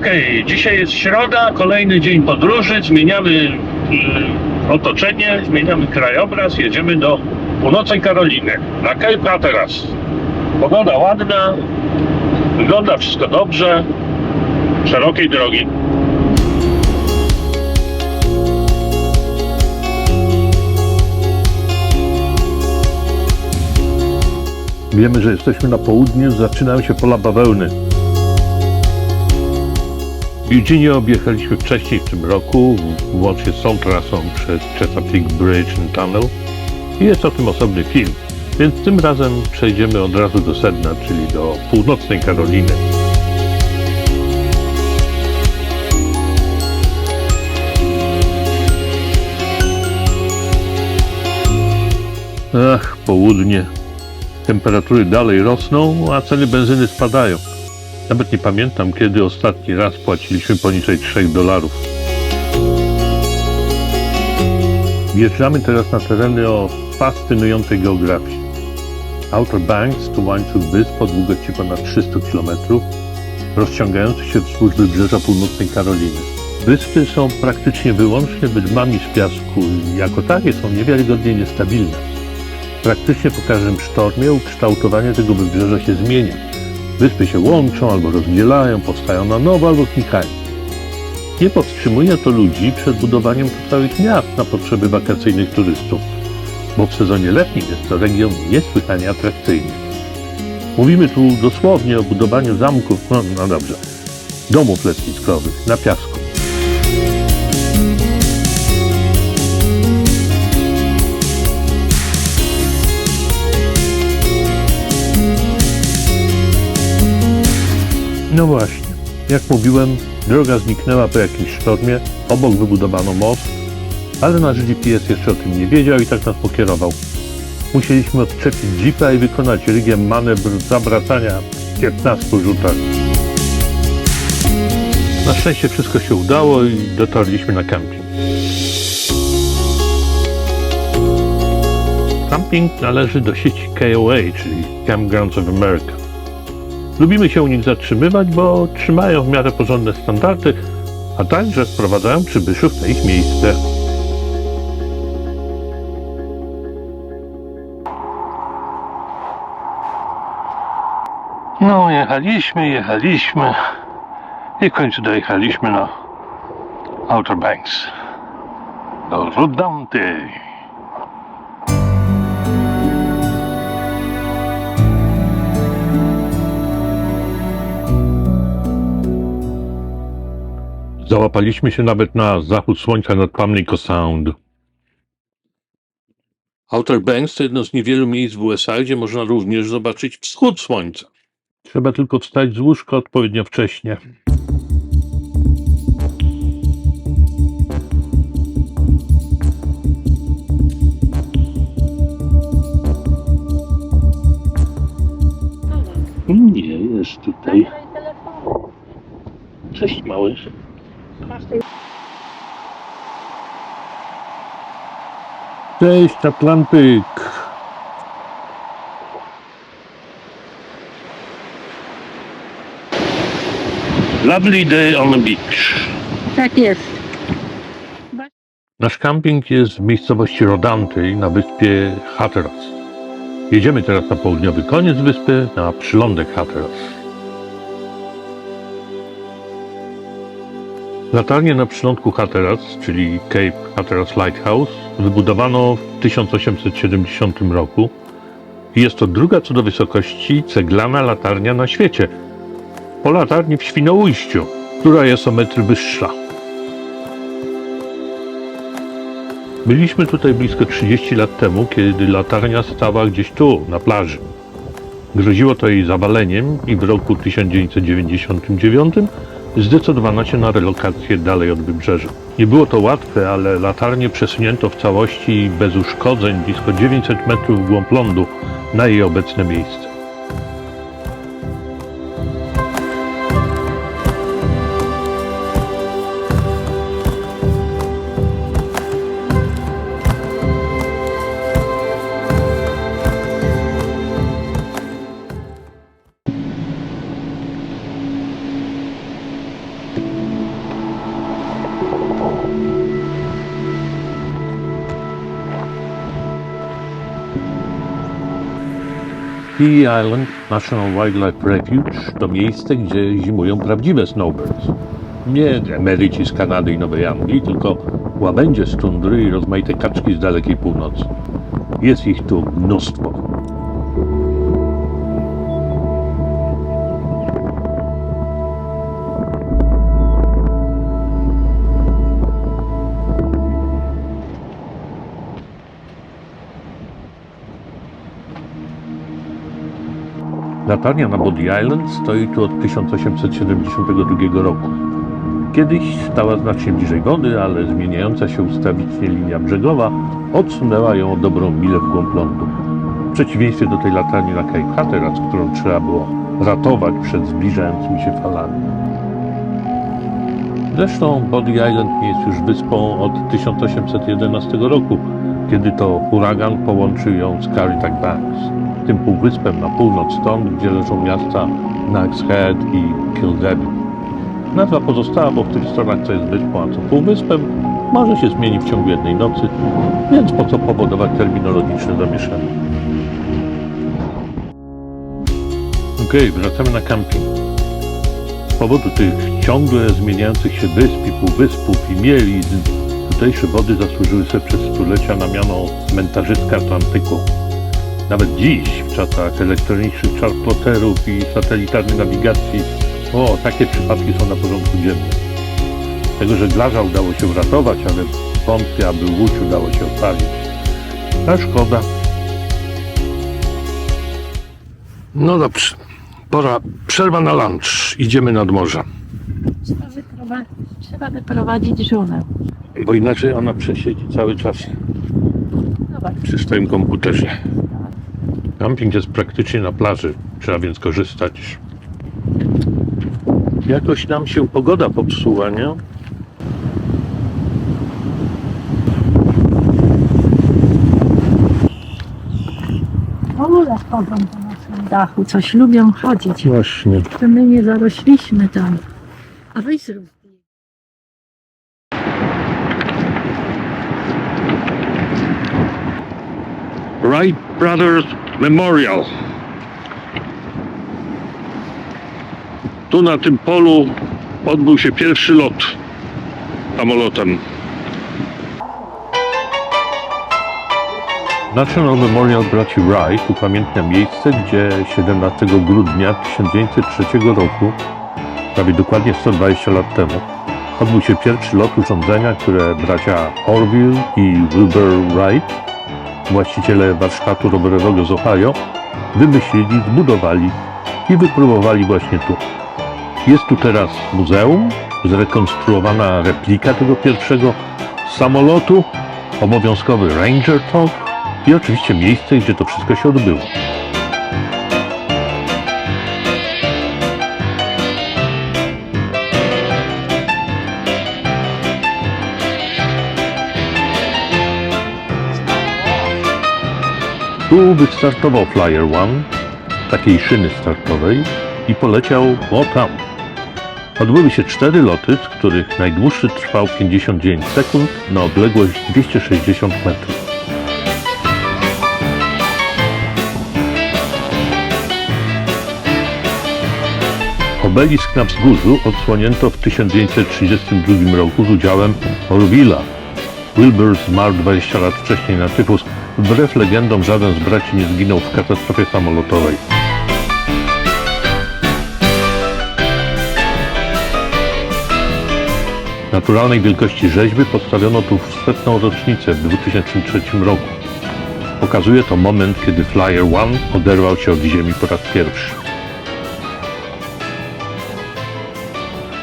Okej, dzisiaj jest środa, kolejny dzień podróży, zmieniamy y, otoczenie, zmieniamy krajobraz, jedziemy do północnej Karoliny, na Cape Hatteras. Pogoda ładna, wygląda wszystko dobrze, szerokiej drogi. Wiemy, że jesteśmy na południu, zaczynają się pola bawełny. Eugenia objechaliśmy wcześniej w tym roku, łącznie z tą trasą przez Chesapeake Bridge and Tunnel i jest o tym osobny film, więc tym razem przejdziemy od razu do sedna, czyli do północnej Karoliny. Ach, południe. Temperatury dalej rosną, a ceny benzyny spadają. Nawet nie pamiętam, kiedy ostatni raz płaciliśmy poniżej 3 dolarów. Wjeżdżamy teraz na tereny o fascynującej geografii. Outer Banks to łańcuch wysp o długości ponad 300 km, rozciągający się wzdłuż wybrzeża północnej Karoliny. Wyspy są praktycznie wyłącznie wydmami z piasku i jako takie są niewiarygodnie niestabilne. Praktycznie po każdym sztormie ukształtowanie tego wybrzeża się zmienia. Wyspy się łączą albo rozdzielają, powstają na nowo albo znikają. Nie powstrzymuje to ludzi przed budowaniem tu całych miast na potrzeby wakacyjnych turystów, bo w sezonie letnim jest to region niesłychanie atrakcyjny. Mówimy tu dosłownie o budowaniu zamków, no, no dobrze, domów letniskowych na piasku. No właśnie, jak mówiłem, droga zniknęła po jakimś sztormie, obok wybudowano most, ale nasz GPS jeszcze o tym nie wiedział i tak nas pokierował. Musieliśmy odczepić jeepa i wykonać rygiem manewr zawracania w 15 rzutach. Na szczęście wszystko się udało i dotarliśmy na camping. Camping należy do sieci KOA, czyli Campgrounds of America. Lubimy się u nich zatrzymywać, bo trzymają w miarę porządne standardy, a także wprowadzają przybyszów na ich miejsce. No, jechaliśmy, jechaliśmy i w końcu dojechaliśmy na Outer Banks. Do Rudanty. Załapaliśmy się nawet na zachód słońca nad Pamlico Sound. Outer Banks to jedno z niewielu miejsc w USA, gdzie można również zobaczyć wschód słońca. Trzeba tylko wstać z łóżka odpowiednio wcześnie. Nie, jest tutaj. Cześć mały. Cześć Atlantyk. Lovely day on the beach. Tak jest. Nasz camping jest w miejscowości Rodanty na wyspie Hatteras. Jedziemy teraz na południowy koniec wyspy, na przylądek Hatteras. Latarnię na przylądku Hatteras, czyli Cape Hatteras Lighthouse, wybudowano w 1870 roku jest to druga co do wysokości ceglana latarnia na świecie. Po latarni w Świnoujściu, która jest o metr wyższa. Byliśmy tutaj blisko 30 lat temu, kiedy latarnia stała gdzieś tu, na plaży. Groziło to jej zawaleniem i w roku 1999 zdecydowano się na relokację dalej od wybrzeża. Nie było to łatwe, ale latarnię przesunięto w całości bez uszkodzeń blisko 900 metrów w głąb lądu na jej obecne miejsce. Pea Island National Wildlife Refuge to miejsce, gdzie zimują prawdziwe snowbirds. Nie emeryci z Kanady i Nowej Anglii, tylko łabędzie z tundry i rozmaite kaczki z dalekiej północy. Jest ich tu mnóstwo. Latarnia na Body Island stoi tu od 1872 roku. Kiedyś stała znacznie bliżej wody, ale zmieniająca się ustawicznie linia brzegowa odsunęła ją o dobrą milę w głąb lądu. W przeciwieństwie do tej latarni na Cape Hatteras, którą trzeba było ratować przed zbliżającymi się falami. Zresztą Body Island nie jest już wyspą od 1811 roku, kiedy to huragan połączył ją z Caritack Banks, tym półwyspem na północ stąd, gdzie leżą miasta Nags Head i Kildare. Nazwa pozostała, w tych stronach, co jest wyspą, a co półwyspem, może się zmienić w ciągu jednej nocy, więc po co powodować terminologiczne zamieszanie. Okej, wracamy na camping. Z powodu tych ciągle zmieniających się wysp i półwyspów i mielizn, tutejsze wody zasłużyły sobie przez stulecia na miano cmentarzyska Atlantyku. Nawet dziś, w czasach elektronicznych chartploterów i satelitarnej nawigacji, o, takie przypadki są na porządku dziennym. Tego żeglarza udało się uratować, ale wątpię, aby łódź udało się ocalić. A szkoda. No dobrze, pora, przerwa na lunch. Idziemy nad morze, trzeba wyprowadzić żonę. bo inaczej ona przesiedzi cały czas Zobacz, przy swoim komputerze. Camping jest praktycznie na plaży, trzeba więc korzystać. Jakoś nam się pogoda popsuła, nie? ogóle chodzą po naszym dachu, coś lubią chodzić. Właśnie. To my nie zarośliśmy tam. A weź zrób. Wright Brothers Memorial. Tu na tym polu odbył się pierwszy lot samolotem. National Memorial braci Wright upamiętnia miejsce, gdzie 17 grudnia 1903 roku, prawie dokładnie 120 lat temu, odbył się pierwszy lot urządzenia, które bracia Orville i Wilbur Wright właściciele warsztatu rowerowego z Ohio, wymyślili, zbudowali i wypróbowali właśnie tu. Jest tu teraz muzeum, zrekonstruowana replika tego pierwszego samolotu, obowiązkowy Ranger Talk i oczywiście miejsce, gdzie to wszystko się odbyło. Wystartował Flyer One, takiej szyny startowej i poleciał o tam. Odbyły się cztery loty, z których najdłuższy trwał 59 sekund na odległość 260 metrów. Obelisk na wzgórzu odsłonięto w 1932 roku z udziałem Orville'a, Wilbur zmarł 20 lat wcześniej na tyfus. Wbrew legendom żaden z braci nie zginął w katastrofie samolotowej. Naturalnej wielkości rzeźby postawiono tu w setną rocznicę w 2003 roku. Pokazuje to moment, kiedy Flyer One oderwał się od ziemi po raz pierwszy.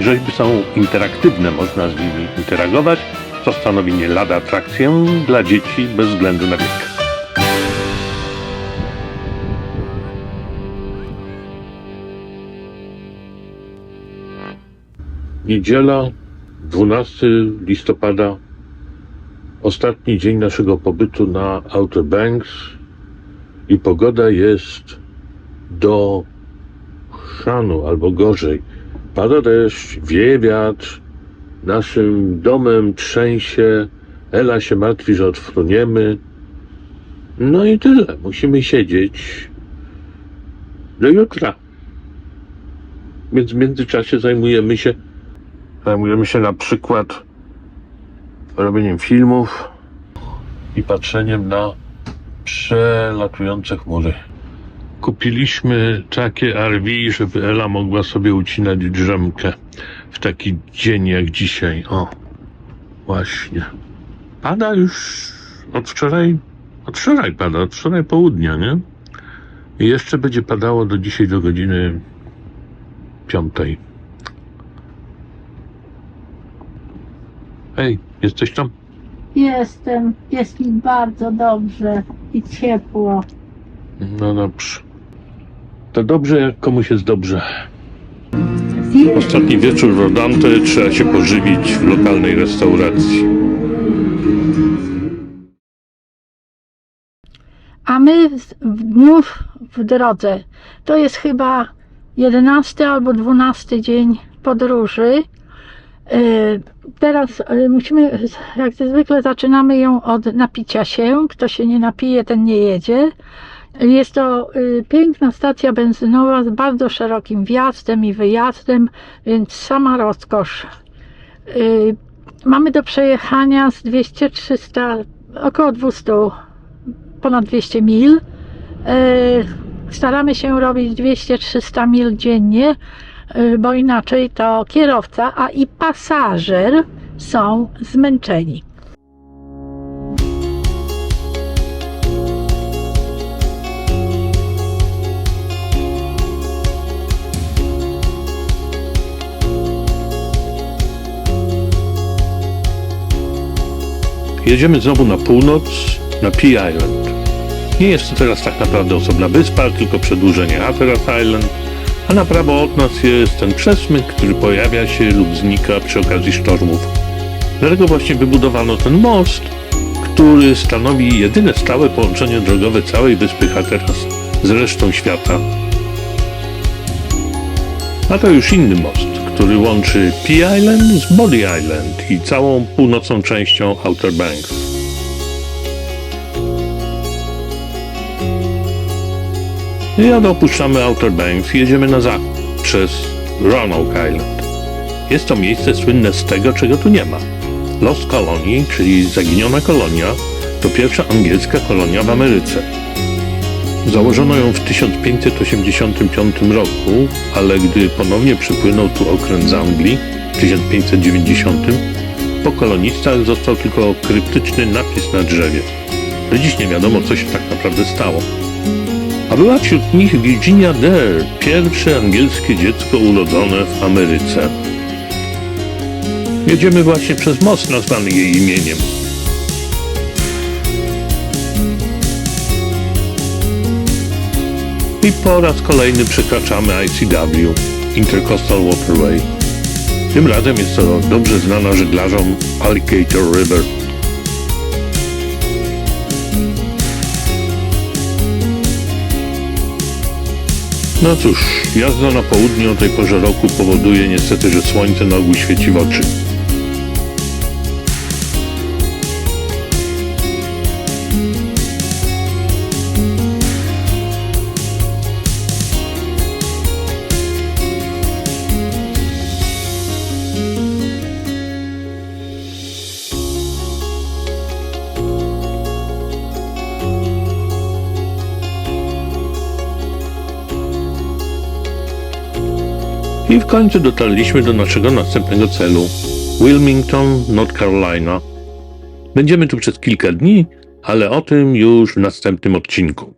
Rzeźby są interaktywne, można z nimi interagować, co stanowi nie lada atrakcję dla dzieci bez względu na wiek. Niedziela, 12 listopada, ostatni dzień naszego pobytu na Outer Banks i pogoda jest do chrzanu albo gorzej. Pada deszcz, wieje wiatr, naszym domem trzęsie, Ela się martwi, że odfruniemy. No i tyle. Musimy siedzieć do jutra. Więc w międzyczasie zajmujemy się zajmujemy się na przykład robieniem filmów i patrzeniem na przelatujące chmury. Kupiliśmy takie RV, żeby Ela mogła sobie ucinać drzemkę w taki dzień jak dzisiaj. O, właśnie. Pada już od wczoraj, od wczoraj pada, od wczoraj południa, nie? I jeszcze będzie padało do dzisiaj do godziny piątej. Hej, jesteś tam? Jestem, jest mi bardzo dobrze i ciepło. No dobrze. To dobrze, jak komuś jest dobrze. Ostatni wieczór w Rodante trzeba się pożywić w lokalnej restauracji. A my z- w dniu w drodze. To jest chyba 11 albo 12 dzień podróży. E, Teraz e, musimy, jak zwykle, zaczynamy ją od napicia się. Kto się nie napije, ten nie jedzie. Jest to e, piękna stacja benzynowa z bardzo szerokim wjazdem i wyjazdem, więc sama rozkosz. E, Mamy do przejechania z 200-300, około 200 ponad 200 mil. E, Staramy się robić 200-300 mil dziennie, bo inaczej to kierowca, a i pasażer są zmęczeni. Jedziemy znowu na północ, na Pea Island. Nie jest to teraz tak naprawdę osobna wyspa, tylko przedłużenie Hatteras Island, a na prawo od nas jest ten przesmyk, który pojawia się lub znika przy okazji sztormów. Dlatego właśnie wybudowano ten most, który stanowi jedyne stałe połączenie drogowe całej wyspy Hatteras z resztą świata. A to już inny most, który łączy Pea Island z Body Island i całą północną częścią Outer Banks. Od opuszczamy Outer Banks jedziemy na zachód przez Roanoke Island. Jest to miejsce słynne z tego, czego tu nie ma. Lost Colony, czyli zaginiona kolonia, to pierwsza angielska kolonia w Ameryce. Założono ją w 1585 roku, ale gdy ponownie przypłynął tu okręt z Anglii w 1590, po kolonistach został tylko kryptyczny napis na drzewie. Do dziś nie wiadomo, co się tak naprawdę stało. A była wśród nich Virginia Dare, pierwsze angielskie dziecko urodzone w Ameryce. Jedziemy właśnie przez most nazwany jej imieniem. I po raz kolejny przekraczamy ICW, Intercoastal Waterway. Tym razem jest to dobrze znana żeglarzom Alligator River. No cóż, jazda na południe o tej porze roku powoduje niestety, że słońce na ogół świeci w oczy. I w końcu dotarliśmy do naszego następnego celu Wilmington, North Carolina. Będziemy tu przez kilka dni, ale o tym już w następnym odcinku.